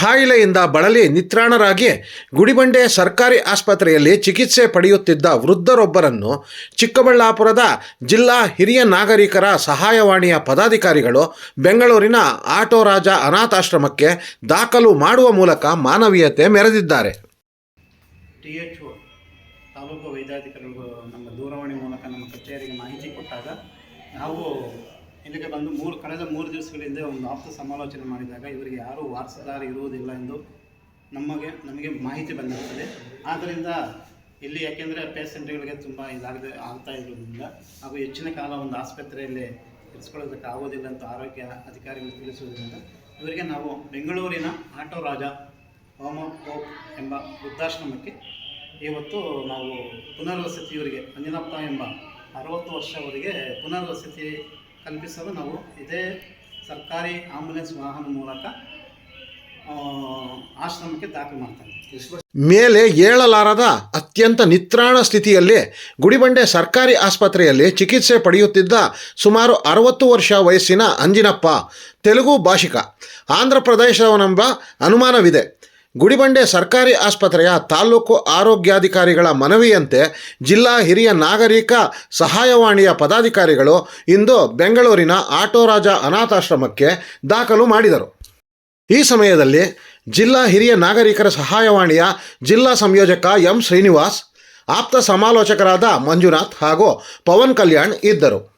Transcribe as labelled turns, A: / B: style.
A: ಕಾಯಿಲೆಯಿಂದ ಬಳಲಿ ನಿತ್ರಾಣರಾಗಿ ಗುಡಿಬಂಡೆ ಸರ್ಕಾರಿ ಆಸ್ಪತ್ರೆಯಲ್ಲಿ ಚಿಕಿತ್ಸೆ ಪಡೆಯುತ್ತಿದ್ದ ವೃದ್ಧರೊಬ್ಬರನ್ನು ಚಿಕ್ಕಬಳ್ಳಾಪುರದ ಜಿಲ್ಲಾ ಹಿರಿಯ ನಾಗರಿಕರ ಸಹಾಯವಾಣಿಯ ಪದಾಧಿಕಾರಿಗಳು ಬೆಂಗಳೂರಿನ ಆಟೋ ರಾಜ ಅನಾಥಾಶ್ರಮಕ್ಕೆ ದಾಖಲು ಮಾಡುವ ಮೂಲಕ ಮಾನವೀಯತೆ ಮೆರೆದಿದ್ದಾರೆ.
B: ನಮ್ಮ ದೂರವಾಣಿ ಮೂಲಕ ನಮ್ಮ ಕಚೇರಿಗೆ ಮಾಹಿತಿ ಕೊಟ್ಟಾಗ ನಾವು ಇಲ್ಲಿಗೆ ಬಂದು ಮೂರು, ಕಳೆದ ಮೂರು ದಿವಸಗಳಿಂದ ಒಂದು ಆಪ್ತ ಸಮಾಲೋಚನೆ ಮಾಡಿದಾಗ ಇವರಿಗೆ ಯಾರೂ ವಾರಸದಾರ ಇರುವುದಿಲ್ಲ ಎಂದು ನಮಗೆ ನಮಗೆ ಮಾಹಿತಿ ಬಂದಿರುತ್ತದೆ. ಆದ್ದರಿಂದ ಇಲ್ಲಿ ಯಾಕೆಂದರೆ ಪೇಷಂಟ್ಗಳಿಗೆ ತುಂಬ ಇದಾಗದೆ ಆಗ್ತಾ ಇರೋದ್ರಿಂದ ಹಾಗೂ ಹೆಚ್ಚಿನ ಕಾಲ ಒಂದು ಆಸ್ಪತ್ರೆಯಲ್ಲಿ ಇರಿಸ್ಕೊಳ್ಳೋದಕ್ಕೆ ಆಗೋದಿಲ್ಲ ಅಂತ ಆರೋಗ್ಯ ಅಧಿಕಾರಿಗಳು ತಿಳಿಸುವುದರಿಂದ ಇವರಿಗೆ ನಾವು ಬೆಂಗಳೂರಿನ ಆಟೋ ರಾಜ ಹೋಮ ಹೋಪ್ ಎಂಬ ವೃದ್ಧಾಶ್ರಮಕ್ಕೆ ಇವತ್ತು ನಾವು ಪುನರ್ವಸತಿ ಇವರಿಗೆ ಅಂಜನಪ್ಪ ಎಂಬ ಅರವತ್ತು ವರ್ಷವರೆಗೆ ಪುನರ್ವಸತಿ ಕಲ್ಪಿಸಲು ನಾವು ಇದೇ ಸರ್ಕಾರಿ ಆಂಬುಲೆನ್ಸ್ ವಾಹನ ಮೂಲಕ ಆಶ್ರಮಕ್ಕೆ ದಾಖಲು ಮಾಡ್ತಾರೆ
A: ಮೇಲೆ ಏಳಲಾರದ ಅತ್ಯಂತ ನಿತ್ರಾಣ ಸ್ಥಿತಿಯಲ್ಲಿ ಗುಡಿಬಂಡೆ ಸರ್ಕಾರಿ ಆಸ್ಪತ್ರೆಯಲ್ಲಿ ಚಿಕಿತ್ಸೆ ಪಡೆಯುತ್ತಿದ್ದ ಸುಮಾರು ಅರವತ್ತು ವರ್ಷ ವಯಸ್ಸಿನ ಅಂಜಿನಪ್ಪ, ತೆಲುಗು ಭಾಷಿಕ. ಆಂಧ್ರ ಪ್ರದೇಶವನೆಂಬ ಅನುಮಾನವಿದೆ. ಗುಡಿಬಂಡೆ ಸರ್ಕಾರಿ ಆಸ್ಪತ್ರೆಯ ತಾಲೂಕು ಆರೋಗ್ಯಾಧಿಕಾರಿಗಳ ಮನವಿಯಂತೆ ಜಿಲ್ಲಾ ಹಿರಿಯ ನಾಗರಿಕ ಸಹಾಯವಾಣಿಯ ಪದಾಧಿಕಾರಿಗಳು ಇಂದು ಬೆಂಗಳೂರಿನ ಆಟೋ ರಾಜ ಅನಾಥಾಶ್ರಮಕ್ಕೆ ದಾಖಲು ಮಾಡಿದರು. ಈ ಸಮಯದಲ್ಲಿ ಜಿಲ್ಲಾ ಹಿರಿಯ ನಾಗರಿಕರ ಸಹಾಯವಾಣಿಯ ಜಿಲ್ಲಾ ಸಂಯೋಜಕ ಎಂ ಶ್ರೀನಿವಾಸ್, ಆಪ್ತ ಸಮಾಲೋಚಕರಾದ ಮಂಜುನಾಥ್ ಹಾಗೂ ಪವನ್ ಕಲ್ಯಾಣ್ ಇದ್ದರು.